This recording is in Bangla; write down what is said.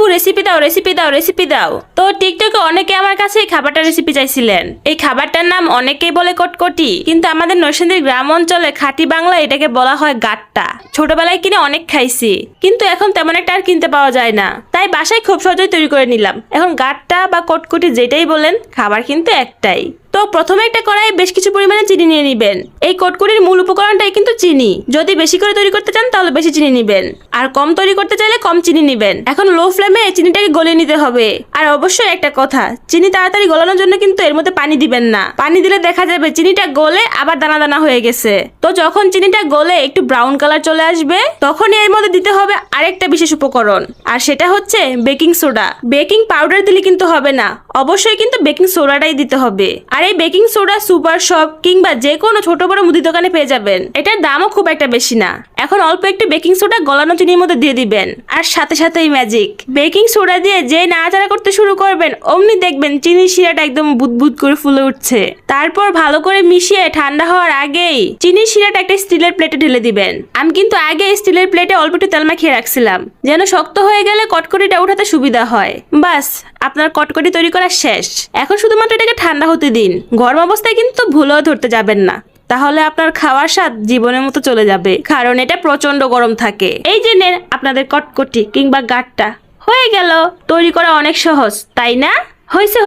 আপু রেসিপি দাও রেসিপি দাও রেসিপি দাও। তো টিকটকে অনেকে আমার কাছে এই খাবারটার রেসিপি চাইছিলেন। এই খাবারটার নাম অনেকেই বলে কটকটি। কিন্তু আমাদের নরসিংদীর গ্রাম অঞ্চলে খাঁটি বাংলা এটাকে বলা হয় গাট্টা। ছোটবেলায় কিনে অনেক খাইছি। কিন্তু এখন তেমন একটা আর কিনতে পাওয়া যায় না। তাই বাসায় খুব সহজেই তৈরি করে নিলাম। এখন গাট্টা বা কটকটি যেটাই বলেন, খাবার কিন্তু একটাই। তো প্রথমে একটা কড়াইয়ে বেশ কিছু পরিমাণে চিনি নিয়ে নেবেন। এই কটকুটির মূল উপকরণটাই কিন্তু চিনি। যদি বেশি করে তৈরি করতে চান, তাহলে বেশি চিনি নেবেন। আর কম তৈরি করতে চাইলে কম চিনি নেবেন। এখন লো ফ্লেমে চিনিটাকে গলে নিতে হবে। আর অবশ্যই একটা কথা, চিনি তাড়াতাড়ি গলানোর জন্য কিন্তু এর মধ্যে পানি দিবেন না। পানি দিলে দেখা যাবে চিনিটা গলে আবার দানা দানা হয়ে গেছে। তো যখন চিনিটা গলে একটু ব্রাউন কালার চলে আসবে, তখনই এর মধ্যে দিতে হবে আরেকটা বিশেষ উপকরণ। আর সেটা হচ্ছে বেকিং সোডা বেকিং পাউডার দিলে কিন্তু হবে না। অবশ্যই কিন্তু বেকিং সোডাটাই দিতে হবে। আর এই বেকিং সোডা, সুপার শপ কিংবা যে কোনো ছোট বড় মুদি দোকানে পেয়ে যাবেন। এটার দামও খুব একটা বেশি না। এখন অল্প একটু বেকিং সোডা গলানো চিনির মধ্যে দিয়ে দিবেন। আর সাথে সাথেই ম্যাজিক বেকিং সোডা দিয়ে যে নাড়াচাড়া করতে শুরু করবেন, অমনি দেখবেন চিনির শিরাটা একদম বুদবুদ করে ফুলে উঠছে। তারপর ভালো করে মিশিয়ে ঠান্ডা হওয়ার আগেই চিনির শিরাটা একটা স্টিলের প্লেটে ঢেলে দিবেন। আমি কিন্তু আগে স্টিলের প্লেটে অল্প একটু তেল মাখিয়ে রাখছিলাম। যেন শক্ত হয়ে গেলে কটকটিটা উঠাতে সুবিধা হয়। বাস, আপনার কটকটি তৈরি করা শেষ। এখন শুধুমাত্র এটাকে ঠান্ডা হতে দিন। গরম অবস্থায় কিন্তু ভুলেও ধরতে যাবেন না। তাহলে আপনার খাওয়ার স্বাদ জীবনের মতো চলে যাবে, কারণ এটা প্রচণ্ড গরম থাকে। এই যে নেন আপনাদের কটকটি কিংবা গাটটা, হয়ে গেল। তৈরি করা অনেক সহজ, তাই না? হয়েছে